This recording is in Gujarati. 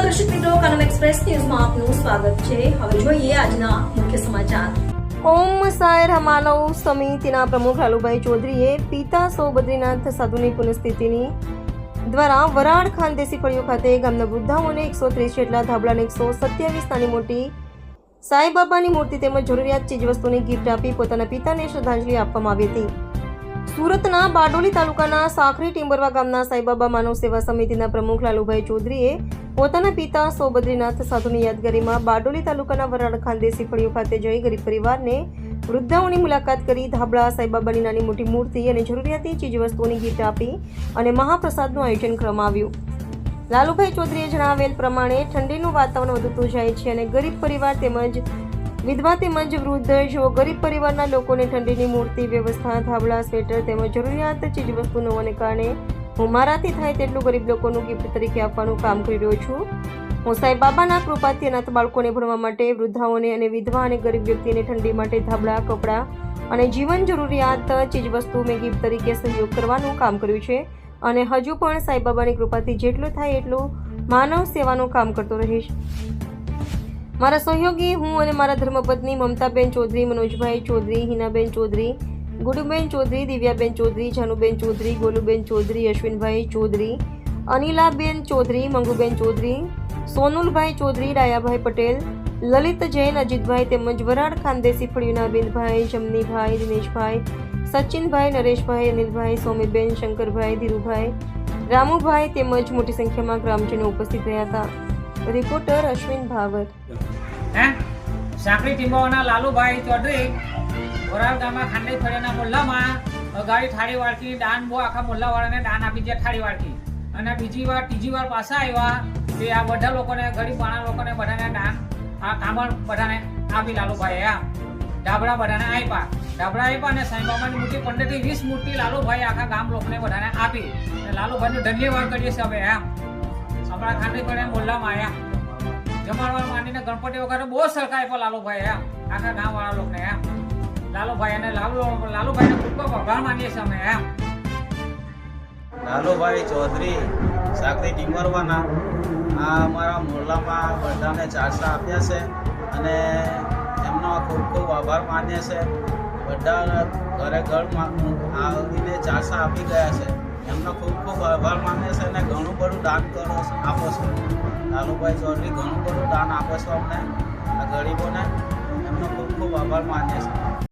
નમસ્કાર દર્શક મિત્રો કનમ એક્સપ્રેસ ન્યૂઝમાં આપનું સ્વાગત છે. હવે જોઈએ આજના મુખ્ય સમાચાર. ઓમ સાયર માનવ સમિતિના પ્રમુખ લાલુભાઈ ચૌધરીએ પિતા સો બદ્રીનાથ સાધુની પુનઃસ્થિતિની દ્વારા વરાળ ખાનદેસી ફળીઓ ખાતે ગામના વૃદ્ધાઓને એકસો ત્રીસ જેટલા ધાબળાને એકસો સત્યાવીસ નાની મોટી સાંઈબાબાની મૂર્તિ તેમજ જરૂરિયાત ચીજવસ્તુની ગિફ્ટ આપી પોતાના પિતાને શ્રદ્ધાંજલિ આપવામાં આવી હતી. સુરતના બારડોલી તાલુકાના સાખરી ટિંબરવા ગામના સાંઈબાબા માનવ સેવા સમિતિના પ્રમુખ લાલુભાઈ ચૌધરીએ પોતાના પિતા સોબદ્રીનાથ સાધુની યાદગારીમાં બારડોલી તાલુકાના વરાળ ખાનદેસી ફળીઓ ખાતે જઈ ગરીબ પરિવારને વૃદ્ધાઓની મુલાકાત કરી ધાબળા સાંઈબાબાની નાની મોટી મૂર્તિ અને જરૂરિયાતી ચીજવસ્તુઓની ગીટ આપી અને મહાપ્રસાદનું આયોજન કરવામાં આવ્યું. લાલુભાઈ ચૌધરીએ જણાવેલ પ્રમાણે ઠંડીનું વાતાવરણ વધતું જાય છે અને ગરીબ પરિવાર તેમજ વિધવા તેમજ વૃદ્ધ જો ગરીબ પરિવારના લોકોને ઠંડીની મૂર્તિ, વ્યવસ્થા ધાબળા સ્વેટર તેમજ જરૂરિયાત ચીજવસ્તુ ન હોવાને કારણે હું મારાથી થાય તેટલું ગરીબ લોકોનું ગિફ્ટ તરીકે આપવાનું કામ કરી રહ્યો છું. હું સાંઈબાબાના કૃપાથી અનાથ બાળકોને ભણવા માટે, વૃદ્ધાઓને અને વિધવા અને ગરીબ વ્યક્તિને ઠંડી માટે ધાબળા કપડાં અને જીવન જરૂરિયાત ચીજવસ્તુ મેં ગિફ્ટ તરીકે સહયોગ કરવાનું કામ કર્યું છે અને હજુ પણ સાંઈબાબાની કૃપાથી જેટલું થાય એટલું માનવ સેવાનું કામ કરતો રહીશ. મારા સહયોગી હું અને મારા ધર્મપત્ની મમતાબેન ચૌધરી, મનોજભાઈ ચૌધરી, હિનાબેન ચૌધરી, ગુડુબેન ચૌધરી, દિવ્યાબેન ચૌધરી, જાનુબેન ચૌધરી, ગોલુબેન ચૌધરી, અશ્વિનભાઈ ચૌધરી, અનિલાબેન ચૌધરી, મંગુબેન ચૌધરી, સોનુલભાઈ ચૌધરી, ડાયાભાઈ પટેલ, લલિત જૈન, અજીતભાઈ તેમજ વરાળ ખાનદેસી ફળિયુના બિનભાઈ, જમનીભાઈ, દિનેશભાઈ, સચિનભાઈ, નરેશભાઈ, અનિલભાઈ, સૌમ્યબેન, શંકરભાઈ, ધીરુભાઈ, રામુભાઈ તેમજ મોટી સંખ્યામાં ગ્રામજનો ઉપસ્થિત રહ્યા હતા. રિપોર્ટર અશ્વિન ભાવત હે? સાંકડી ટીંબાઓના લાલુભાઈ ચૌધરી વરાળ ગામમાં ખાંડે ફળિયાના મોલ્લામાં અગાડી થાળી વાળકી, દાન બહુ આખા મોલ્લાવાળાને દાન આપી છે થાળી વાળકી. અને બીજી વાર, ત્રીજી વાર પાછા આવ્યા તે આ બધા લોકોને, ગરીબ માણા લોકોને બધાને દાન, આ કામણ બધાને આપી લાલુભાઈ આ ડાબડા બધાને આપ્યા ડાબડા આપ્યા અને સાંઈબાબાની મૂર્તિ, પંદરથી વીસ મૂર્તિ લાલુભાઈ આખા ગામ લોકોને બધાને આપી. લાલુભાઈનો ધન્યવાદ કરીએ છીએ અમે એમ આપણા ખાંડઈ ફળિયા મોલ્લામાં આવ્યા જમાડવા માંડીને ગણપતિ વખતે બહુ સરકાર આપ્યા લાલુભાઈ આખા ગામ વાળા લોકોને એમ લાલુભાઈ અને લાલુ, લાલુભાઈને ખૂબ ખૂબ આભાર માનીએ છીએ અમે એમ લાલુભાઈ ચૌધરી સાકરી ટીમરવાના આ અમારા મોરલામાં બધાને ચારસા આપ્યા છે અને એમનો ખૂબ ખૂબ આભાર માનીએ છે બધા ઘરે ઘરમાં આવીને ચારસા આપી ગયા છે. એમનો ખૂબ ખૂબ આભાર દાન કરો, આપો છો. લાલુભાઈ ચૌધરી, ઘણું બધું દાન આપો છો અમને, આ ગરીબોને. એમનો ખૂબ ખૂબ આભાર માનીએ છે